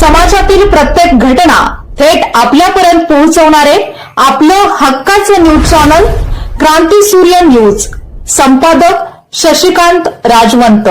समाजातील प्रत्येक घटना थेट आपल्यापर्यंत पोहोचवणारे आपलं हक्काचं न्यूज चॅनल क्रांती सूर्य न्यूज. संपादक शशिकांत राजवंत.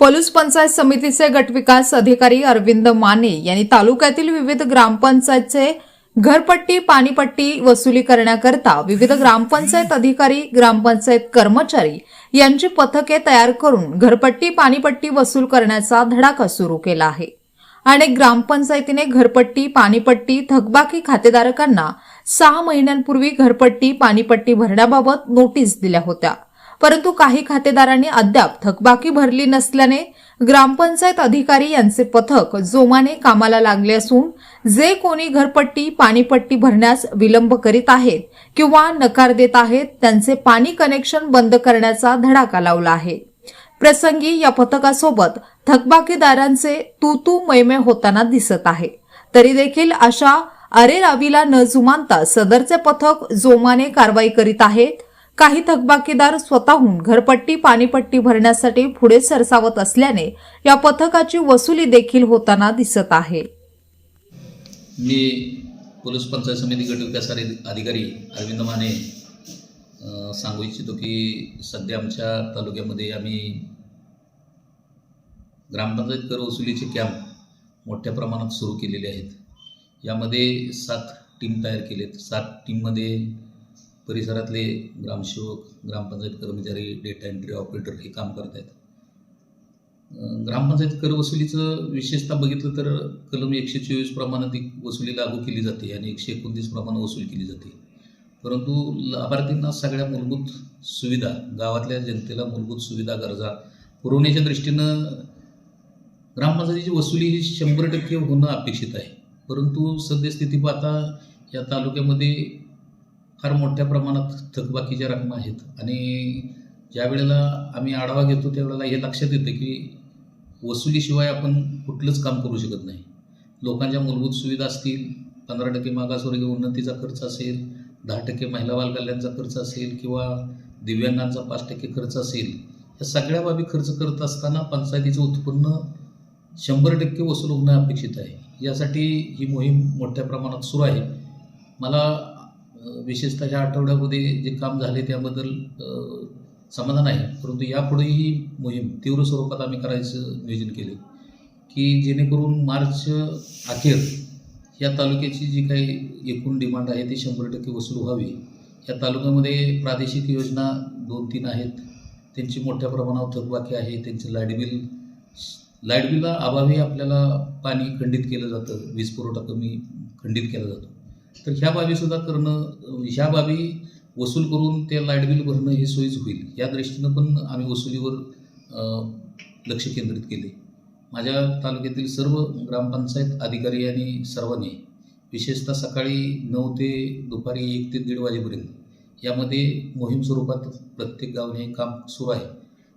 पलूस पंचायत समितीचे गटविकास अधिकारी अरविंद माने यांनी तालुक्यातील विविध ग्रामपंचायतचे घरपट्टी पाणीपट्टी वसुली करण्याकरता विविध ग्रामपंचायत अधिकारी ग्रामपंचायत कर्मचारी यांची पथके तयार करून घरपट्टी पाणीपट्टी वसूल करण्याचा धडाका सुरू केला आहे. अनेक ग्रामपंचायतीने घरपट्टी पाणीपट्टी थकबाकी खातेधारकांना सहा महिन्यांपूर्वी घरपट्टी पाणीपट्टी भरण्याबाबत नोटीस दिल्या होत्या. परंतु काही खातेदारांनी अद्याप थकबाकी भरली नसल्याने ग्रामपंचायत अधिकारी यांचे पथक जोमाने कामाला लागले असून जे कोणी घरपट्टी पाणीपट्टी भरण्यास विलंब करीत आहेत किंवा नकार देत आहेत त्यांचे पाणी कनेक्शन बंद करण्याचा धडाका लावला आहे. प्रसंगी या पथकासोबत थकबाकीदारांचे तू तू मैमे होताना दिसत आहे. तरी देखील अशा अरेरावीला न जुमानता सदरचे पथक जोमाने कारवाई करीत आहेत काही थकबाकीदार स्वतःहून घरपट्टी पाणीपट्टी भरण्यासाठी पुढे सरसावत असल्याने या पथकाची वसुली देखील होताना दिसत आहे. मी पोलीस पंचायत समिती गट अधिकारी अरविंद माने सांगू इच्छितो की सध्या आमच्या तालुक्यामध्ये आम्ही ग्रामपंचायत कर वसुलीचे कॅम्प मोठ्या प्रमाणात सुरू केलेले आहेत. यामध्ये सात टीम तयार केलेत. सात टीममध्ये परिसरातले ग्रामसेवक ग्रामपंचायत कर्मचारी डेटा एंट्री ऑपरेटर हे काम करत आहेत ग्रामपंचायत कर वसुलीचं विशेषतः बघितलं तर कलम एकशे चोवीस प्रमाणात ती वसुली लागू केली जाते आणि एकशे एकोणतीस प्रमाणात वसूल केली जाते. परंतु लाभार्थींना सगळ्या मूलभूत सुविधा गावातल्या जनतेला मूलभूत सुविधा गरजा पुरवण्याच्या दृष्टीनं ग्रामपंचायतीची वसुली ही शंभर टक्के होणं अपेक्षित आहे. परंतु सद्यस्थिती पाहता या तालुक्यामध्ये फार मोठ्या प्रमाणात थकबाकीच्या रकमा आहेत. आणि ज्या वेळेला आम्ही आढावा घेतो त्यावेळेला हे लक्षात येतं की वसुलीशिवाय आपण कुठलंच काम करू शकत नाही. लोकांच्या मूलभूत सुविधा असतील पंधरा टक्के मागासवर्गीय उन्नतीचा खर्च असेल दहा टक्के महिला बालकल्याणचा खर्च असेल किंवा दिव्यांगांचा पाच टक्के खर्च असेल या सगळ्या बाबी खर्च करत असताना पंचायतीचं उत्पन्न शंभर टक्के वसूल होणं अपेक्षित आहे. यासाठी ही मोहीम मोठ्या प्रमाणात सुरू आहे. मला विशेषतः ह्या आठवड्यामध्ये जे काम झाले त्याबद्दल समाधान आहे. परंतु यापुढे ही मोहीम तीव्र स्वरूपात आम्ही करायचं नियोजन केले की जेणेकरून मार्च अखेर या तालुक्याची जी काही एकूण डिमांड आहे ती शंभर टक्के वसूल व्हावी. या तालुक्यामध्ये प्रादेशिक योजना दोन तीन आहेत. त्यांची मोठ्या प्रमाणावर थकबाकी आहे. त्यांचे लाइट बिल लाइट बिला अभावी आपल्याला पाणी खंडित केलं जातं. वीज पुरवठा कमी खंडित केला जातो. तर ह्या बाबीसुद्धा करणं ह्या बाबी वसूल करून ते लाइट बिल भरणं हे सोयीच होईल. या दृष्टीनं पण आम्ही वसुलीवर लक्ष केंद्रित केले माझ्या तालुक्यातील सर्व ग्रामपंचायत अधिकारी आणि सर्वांनी विशेषतः सकाळी नऊ ते दुपारी एक ते दीड वाजेपर्यंत यामध्ये मोहीम स्वरूपात प्रत्येक गावाने हे काम सुरू आहे.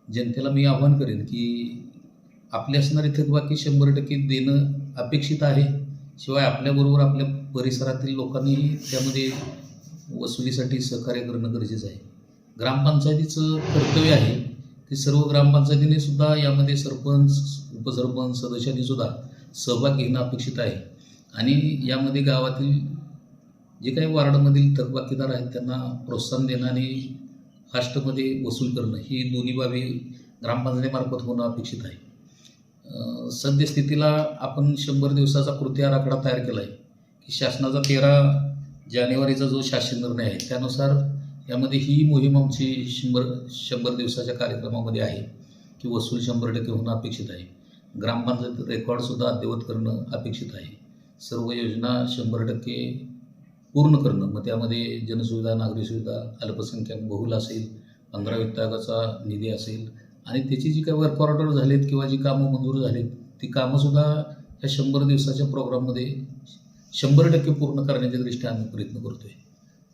जनतेला मी आव्हान करेन की आपली असणारी थकबाकी शंभर टक्के देणं अपेक्षित आहे. शिवाय आपल्याबरोबर आपल्या परिसरातील लोकांनीही त्यामध्ये वसुलीसाठी सहकार्य करणं गरजेचं आहे. ग्रामपंचायतीचं कर्तव्य आहे ते सर्व ग्रामपंचायतीने सुद्धा यामध्ये सरपंच उपसरपंच सदस्यांनी सुद्धा सहभाग घेणं अपेक्षित आहे. आणि यामध्ये गावातील जे काही वार्डमधील थकबाकीदार आहेत त्यांना प्रोत्साहन देणं आणि फास्टमध्ये वसूल करणं ही दोन्ही बाबी ग्रामपंचायतीमार्फत होणं अपेक्षित आहे. सद्यस्थितीला आपण शंभर दिवसाचा कृती आराखडा तयार केला आहे की शासनाचा तेरा जानेवारीचा जो शासन निर्णय आहे त्यानुसार यामध्ये ही मोहीम आमची शंभर शंभर दिवसाच्या कार्यक्रमामध्ये आहे की वसूल शंभर टक्के होणं अपेक्षित आहे. ग्रामपंचायत रेकॉर्डसुद्धा अद्ययावत करणं अपेक्षित आहे. सर्व योजना शंभर टक्के पूर्ण करणं मग त्यामध्ये जनसुविधा नागरी सुविधा अल्पसंख्याक बहुल असेल पंधरा वित्तागाचा निधी असेल आणि त्याची जी काही वर्क ऑर्डर झालीत किंवा जी कामं मंजूर झालीत ती कामंसुद्धा या शंभर दिवसाच्या प्रोग्राममध्ये शंभर टक्के पूर्ण करण्याच्या दृष्टीने आम्ही प्रयत्न करतो आहे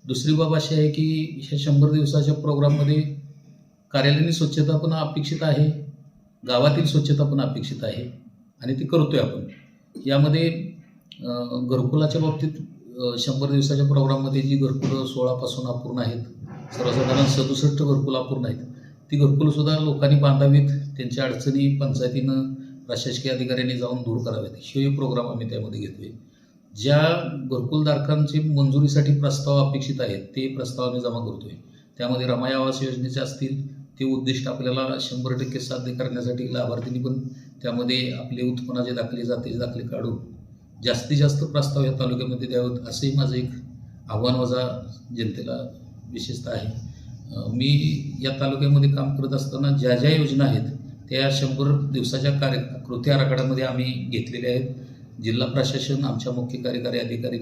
दुसरी बाब अशी आहे की ह्या शंभर दिवसाच्या प्रोग्राममध्ये कार्यालयीन स्वच्छता पण अपेक्षित आहे गावातील स्वच्छता पण अपेक्षित आहे आणि ती करतो आहे आपण. यामध्ये घरकुलाच्या बाबतीत शंभर दिवसाच्या प्रोग्राममध्ये जी घरकुलं सोळापासून अपूर्ण आहेत सर्वसाधारण सदुसष्ट घरकुलं अपूर्ण आहेत ती घरकुलसुद्धा लोकांनी बांधावीत. त्यांच्या अडचणी पंचायतीनं प्रशासकीय अधिकाऱ्यांनी जाऊन दूर कराव्यात हे प्रोग्राम आम्ही त्यामध्ये घेतोय. ज्या घरकुलधारकांची मंजुरीसाठी प्रस्ताव अपेक्षित आहेत ते प्रस्ताव आम्ही जमा करतोय. त्यामध्ये रमाई आवास योजनेचे असतील ते उद्दिष्ट आपल्याला शंभर टक्के साध्य करण्यासाठी लाभार्थींनी पण त्यामध्ये आपले उत्पन्नाचे दाखले जातीचे दाखले काढून जास्तीत जास्त प्रस्ताव या तालुक्यामध्ये द्यावेत असंही माझं एक आव्हान वजा जनतेला विशेषतः आहे. मी या तालुक्यामध्ये काम करत असताना ज्या ज्या योजना आहेत त्या शंभर दिवसाच्या कार्य कृती आराखड्यामध्ये आम्ही घेतलेल्या आहेत. जिल्हा प्रशासन आमच्या मुख्य कार्यकारी अधिकारी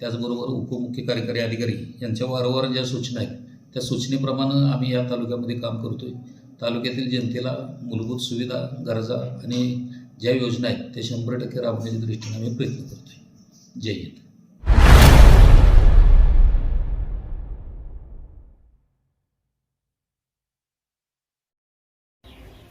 त्याचबरोबर उपमुख्य कार्यकारी अधिकारी यांच्या वारंवार ज्या सूचना आहेत त्या सूचनेप्रमाणे आम्ही या तालुक्यामध्ये काम करतोय. तालुक्यातील जनतेला मूलभूत सुविधा गरजा आणि ज्या योजना आहेत त्या शंभर टक्के राबवण्याच्या दृष्टीने आम्ही प्रयत्न करतोय. जय हिंद.